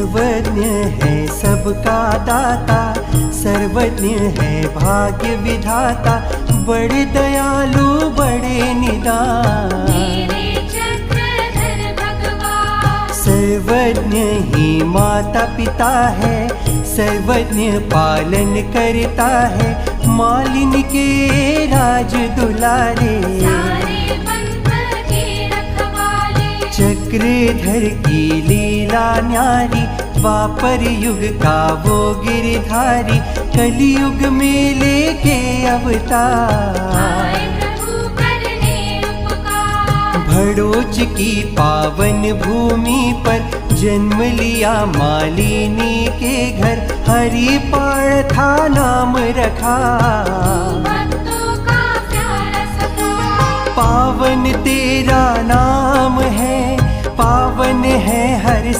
सर्वज्ञ है सबका दाता सर्वज्ञ है भाग्य विधाता बड़े दयालु बड़े निदान। सर्वज्ञ ही माता पिता है सर्वज्ञ पालन करता है मालिन के राज दुलारे। चक्रधर की लीला न्यारी वापर युग का वो गिरधारी कलयुग में लेके अवतार। भड़ोच की पावन भूमि पर जन्म लिया मालिनी के घर हरि पार्था नाम रखा। पावन तेरा पावन है हर